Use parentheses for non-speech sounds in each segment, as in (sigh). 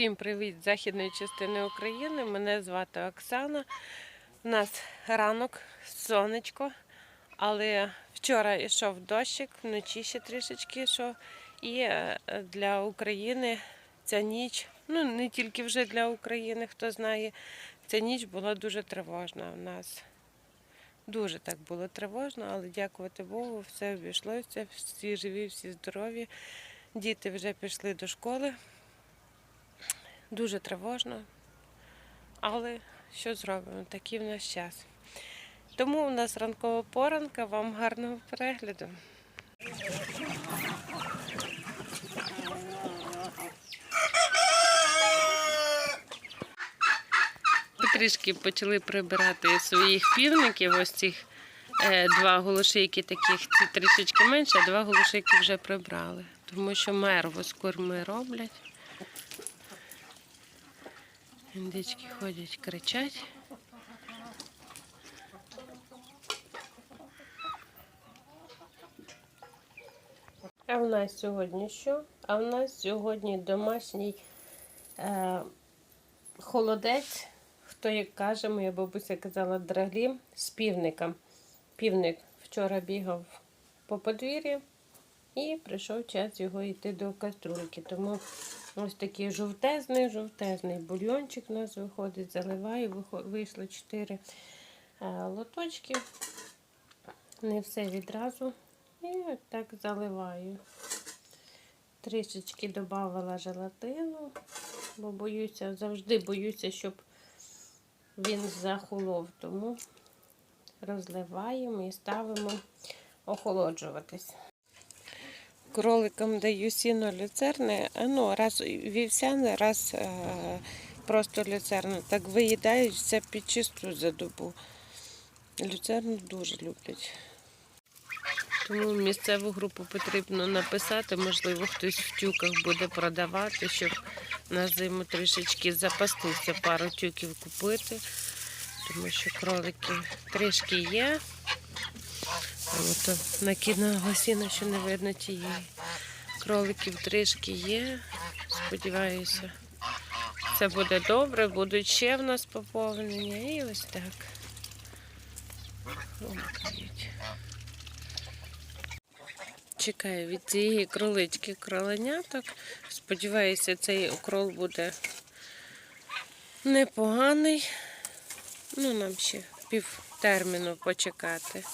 Всім привіт з західної частини України. Мене звати Оксана. У нас ранок, сонечко, але вчора йшов дощик, вночі ще трішечки йшов. І е, для України ця ніч, ну не тільки вже для України, хто знає, ця ніч була дуже тривожна у нас. Дуже так було тривожно, але дякувати Богу, все обійшлося, всі живі, всі здорові. Діти вже пішли до школи. Дуже тривожно, але що зробимо? Такий в нас час. Тому у нас ранкова поранка. Вам гарного перегляду. Трішки почали прибирати своїх півників. Ось цих е, два голошейки таких, ці трішечки менше, а два голошейки вже прибрали. Тому що мерво з корми роблять. Індички ходять, кричать. А в нас сьогодні що? А в нас сьогодні домашній е, холодець. Хто як каже, моя бабуся казала драглі з півником. Півник вчора бігав по подвір'ю і прийшов час його йти до каструльки. Тому ось такий жовтезний, жовтезний бульйончик у нас виходить, заливаю, вийшло 4 лоточки. Не все відразу. І от так заливаю. Трішечки додавала желатину, бо боюся, завжди боюся, щоб він захолов. Тому розливаємо і ставимо охолоджуватись. Кроликам даю сіно люцерне, ну, раз вівсяне, раз е, просто люцерне. Так виїдають все під чисту за добу. Люцерну дуже люблять. Тому місцеву групу потрібно написати, можливо, хтось в тюках буде продавати, щоб на зиму трішечки запастися, пару тюків купити, тому що кролики трішки є. От накидала сіна, що не видно тієї. Кроликів трішки є. Сподіваюся, це буде добре, будуть ще в нас поповнення. І ось так. Чекаю від цієї кролички кроленяток. Сподіваюся, цей укрол буде непоганий. Ну, нам ще пів терміну почекати.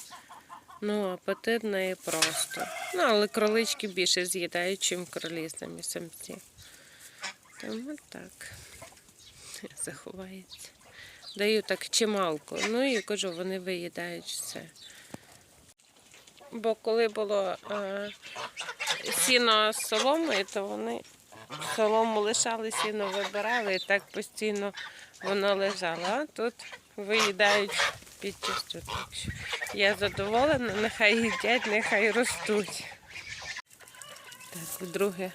Ну, апетит в неї просто. Ну, але кролички більше з'їдають, чим кролі самі самці. Тому так. (laughs) Заховається. Даю так чималку. Ну і кажу, вони виїдають все. Бо коли було е, сіно з соломою, то вони солому лишали, сіно вибирали і так постійно воно лежало. А тут виїдають під що я задоволена, нехай їдять, нехай ростуть. Так, вдруге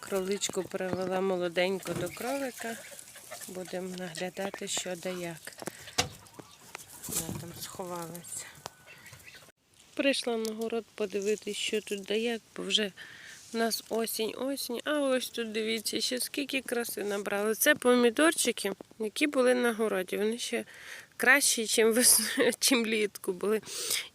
кроличку привела молоденьку до кролика. Будемо наглядати, що да як. Вона там сховалася. Прийшла на город подивитися, що тут да як, бо вже у нас осінь-осінь, а ось тут дивіться, ще скільки краси набрали. Це помідорчики, які були на городі. Вони ще кращі, чим весною, чим літку були.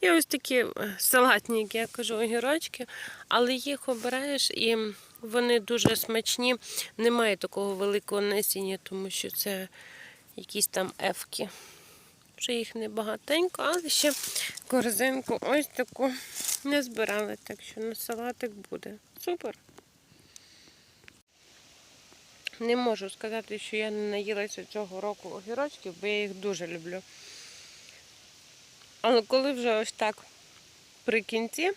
І ось такі е, салатні, як я кажу, огірочки, але їх обираєш і вони дуже смачні. Немає такого великого насіння, тому що це якісь там ефки. Вже їх небагатенько, але ще корзинку ось таку не збирали, так що на салатик буде. Супер. Не можу сказати, що я не наїлася цього року огірочків, бо я їх дуже люблю. Але коли вже ось так при кінці,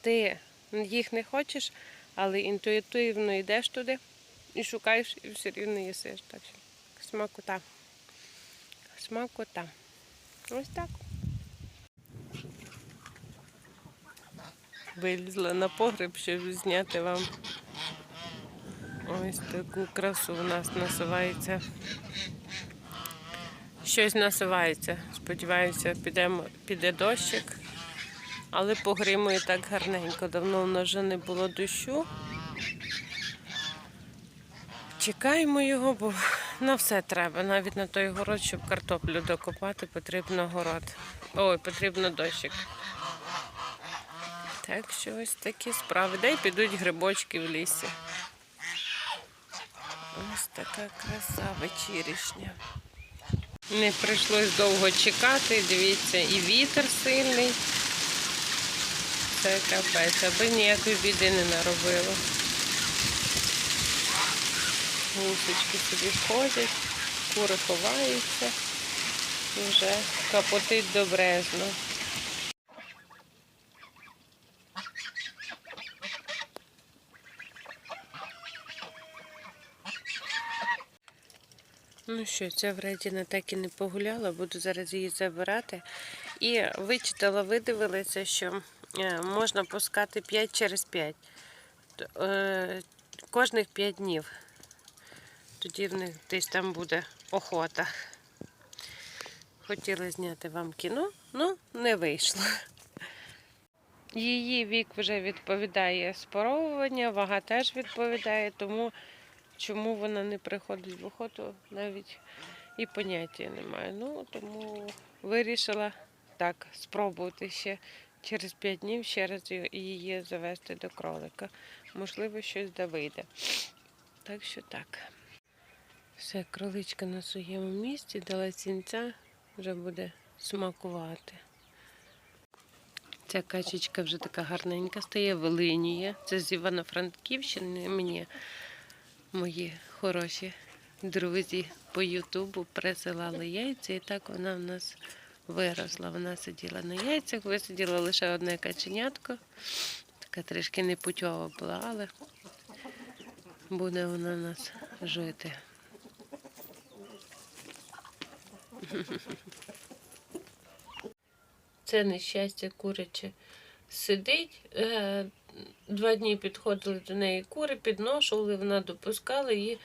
ти їх не хочеш, але інтуїтивно йдеш туди і шукаєш, і все рівно їсиш. Так що смакота. Смакота. Ось так. Вилізла на погреб, щоб зняти вам ось таку красу у нас насувається. Щось насувається. Сподіваюся, підемо, піде дощик. Але погримує так гарненько. Давно в нас вже не було дощу. Чекаємо його, бо на все треба. Навіть на той город, щоб картоплю докопати, потрібно город. Ой, потрібно дощик. Так що ось такі справи. Дай підуть грибочки в лісі. Ось така краса вечірішня. Не прийшлось довго чекати, дивіться, і вітер сильний. Це капець, аби ніякої біди не наробило. Гусочки собі ходять, кури ховаються і вже капотить добрезно. Ну що, ця вредіна так і не погуляла, буду зараз її забирати. І вичитала, видивилася, що е, можна пускати 5 через 5. Е, Кожних 5 днів. Тоді в них десь там буде охота. Хотіла зняти вам кіно, ну не вийшло. Її вік вже відповідає споровування, вага теж відповідає, тому чому вона не приходить в охоту, навіть і поняття немає. Ну, тому вирішила так спробувати ще через 5 днів ще раз її завести до кролика. Можливо, щось да вийде. Так що так. Все, кроличка на своєму місці, дала сінця, вже буде смакувати. Ця качечка вже така гарненька стає, вилинює. Це з Івано-Франківщини. Мені мої хороші друзі по Ютубу присилали яйця, і так вона в нас виросла. Вона сиділа на яйцях, висиділа лише одне каченятко. Така трішки непутьова була, але буде вона у нас жити. Це нещастя куряче сидить. Два дні підходили до неї кури, підношували, вона допускала і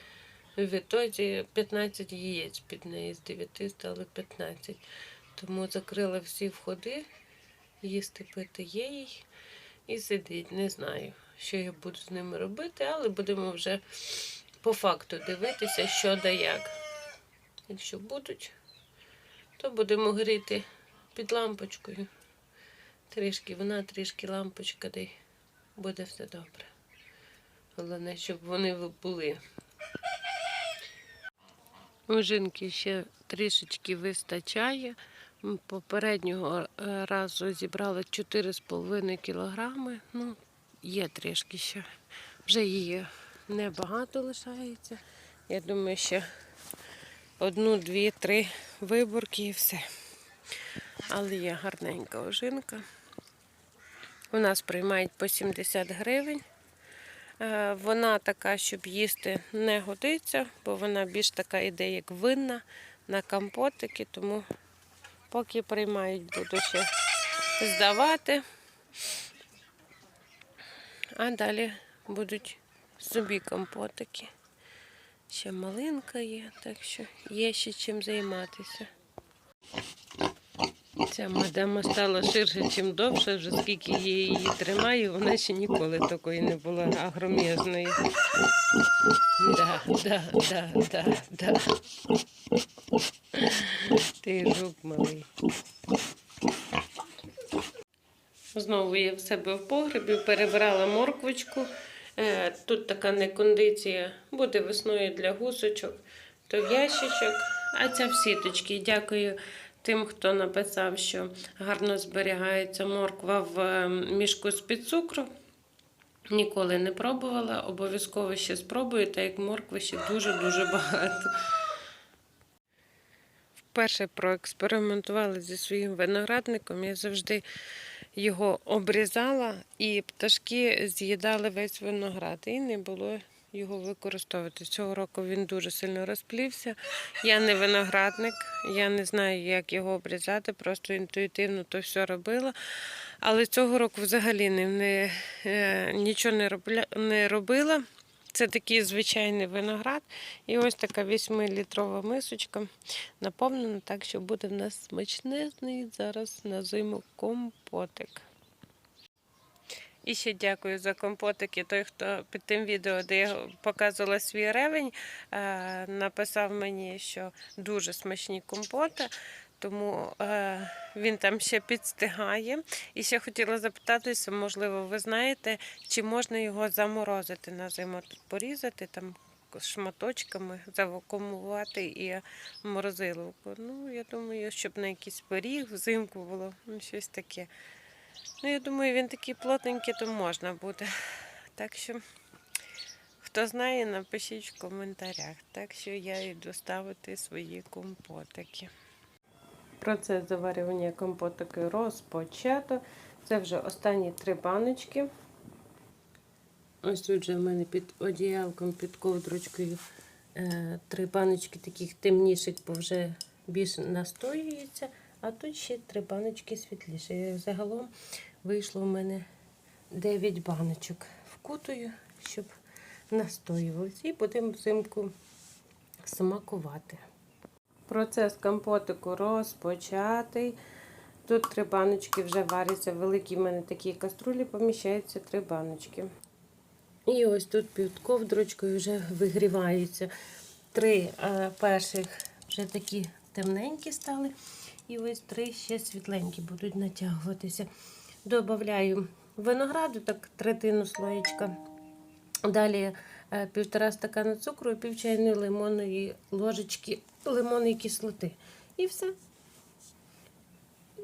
відтоді 15 яєць під неї з 9 стало 15. Тому закрила всі входи, їсти пити є їй і сидить. Не знаю, що я буду з ними робити, але будемо вже по факту дивитися, що да як. Якщо будуть, то будемо гріти під лампочкою. Трішки вона, трішки лампочка, де й буде все добре. Головне, щоб вони були. Ожинки ще трішечки вистачає. Попереднього е, разу зібрали 4,5 кілограми. Ну, є трішки ще. Вже її небагато лишається. Я думаю, ще одну, дві, три виборки і все. Але є гарненька ожинка. У нас приймають по 70 гривень. Е, Вона така, щоб їсти, не годиться, бо вона більш така іде, як винна на компотики, тому поки приймають, буду ще здавати. А далі будуть собі компотики. Ще малинка є, так що є ще чим займатися. Ця мадама стала ширше, чим довше, вже скільки я її тримаю, вона ще ніколи такої не була агроміжної. Да, да, да, да, да. Ти жук малий. Знову я в себе в погребі перебрала морквочку. Е, Тут така некондиція буде весною для гусочок, то в ящичок, а ця в сіточки. Дякую тим, хто написав, що гарно зберігається морква в е, мішку з-під цукру. Ніколи не пробувала, обов'язково ще спробую, так як моркви ще дуже-дуже багато. Вперше проекспериментувала зі своїм виноградником. Я завжди його обрізала, і пташки з'їдали весь виноград, і не було його використовувати. Цього року він дуже сильно розплівся. Я не виноградник, я не знаю, як його обрізати, просто інтуїтивно то все робила. Але цього року взагалі не, не, е, нічого не, робля, не робила. Це такий звичайний виноград. І ось така 8-літрова мисочка наповнена, так що буде в нас смачнезний зараз на зиму компотик. І ще дякую за компотики. Той, хто під тим відео, де я показувала свій ревень, е, написав мені, що дуже смачні компоти. Тому е, він там ще підстигає. І ще хотіла запитатися, можливо, ви знаєте, чи можна його заморозити на зиму, порізати там шматочками, завакумувати і морозиловку. Ну, я думаю, щоб на якийсь пиріг взимку було, ну, щось таке. Ну, я думаю, він такий плотненький, то можна буде. Так що, хто знає, напишіть в коментарях. Так що я йду ставити свої компотики. Процес заварювання компотики розпочато. Це вже останні три баночки. Ось тут же в мене під одіялком, під ковдрочкою е, три баночки таких темніших, бо вже більше настоюється. А тут ще три баночки світліші. Загалом вийшло в мене 9 баночок. Вкутую, щоб настоювалися. І будемо взимку смакувати. Процес компотику розпочатий. Тут три баночки вже варяться. Великі в мене такі каструлі, поміщаються три баночки. І ось тут під ковдрочкою вже вигріваються. Три е, перших вже такі темненькі стали. І ось три ще світленькі будуть натягуватися. Добавляю винограду, так третину слоєчка. Далі е, півтора стакана цукру і пів чайної лимонної ложечки лимонної кислоти. І все.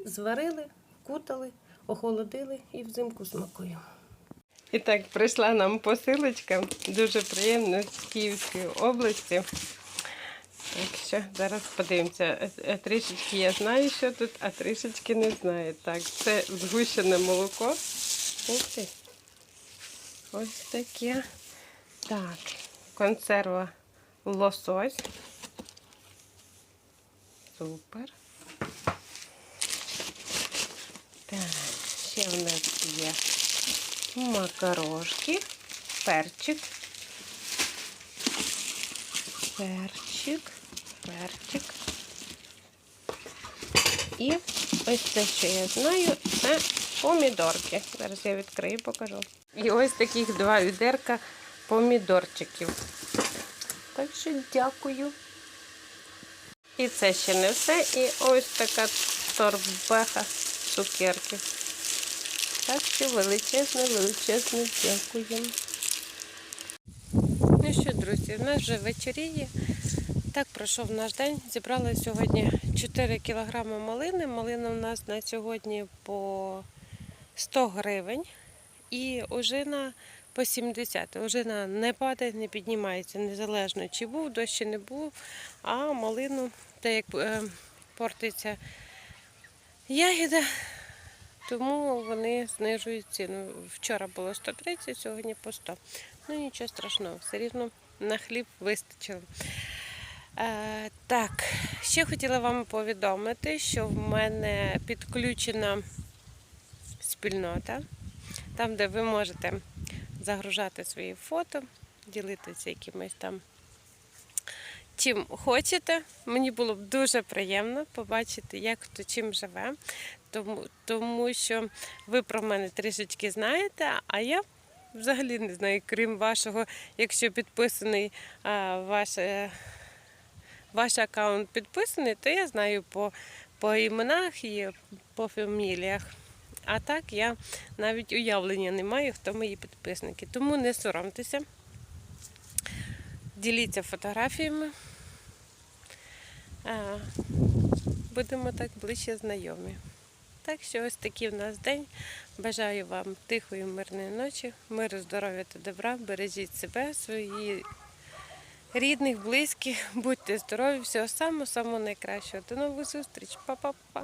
Зварили, вкутали, охолодили і взимку смакуємо. І так, прийшла нам посилочка, дуже приємно з Київської області. Так що зараз подивимося. Е, е, Трішечки я знаю, що тут, а трішечки не знаю. Так, це згущене молоко. Ух ти. Ось таке. Так, консерва лосось. Супер. Так, ще в нас є макарошки, перчик. Перчик, перчик. І ось це, що я знаю, це помідорки. Зараз я відкрию і покажу. І ось таких два відерка помідорчиків. Так що дякую. І це ще не все. І ось така торбеха цукерки. Так що величезне, величезне дякую. Ну що, друзі, в нас вже вечоріє. Так пройшов наш день. Зібрали сьогодні 4 кг малини. Малина у нас на сьогодні по 100 гривень. І ожина по 70. Ожина не падає, не піднімається, незалежно чи був дощ, чи не був. А малину, так як е, портиться ягіда, тому вони знижують ціну. Вчора було 130, сьогодні по 100. Ну нічого страшного, все рівно на хліб вистачило. Е, так, ще хотіла вам повідомити, що в мене підключена спільнота, там, де ви можете загружати свої фото, ділитися якимись там чим хочете. Мені було б дуже приємно побачити, як хто чим живе, тому, тому що ви про мене трішечки знаєте, а я взагалі не знаю, крім вашого, якщо підписаний а, ваш, ваш аккаунт підписаний, то я знаю по, по іменах і по фаміліях. А так я навіть уявлення не маю, хто мої підписники. Тому не соромтеся. Діліться фотографіями. Будемо так ближче знайомі. Так що ось такий в нас день. Бажаю вам тихої, мирної ночі, миру, здоров'я та добра. Бережіть себе, свої рідних, близьких, будьте здорові, всього самого самого найкращого. До нових зустріч, Па-па-па.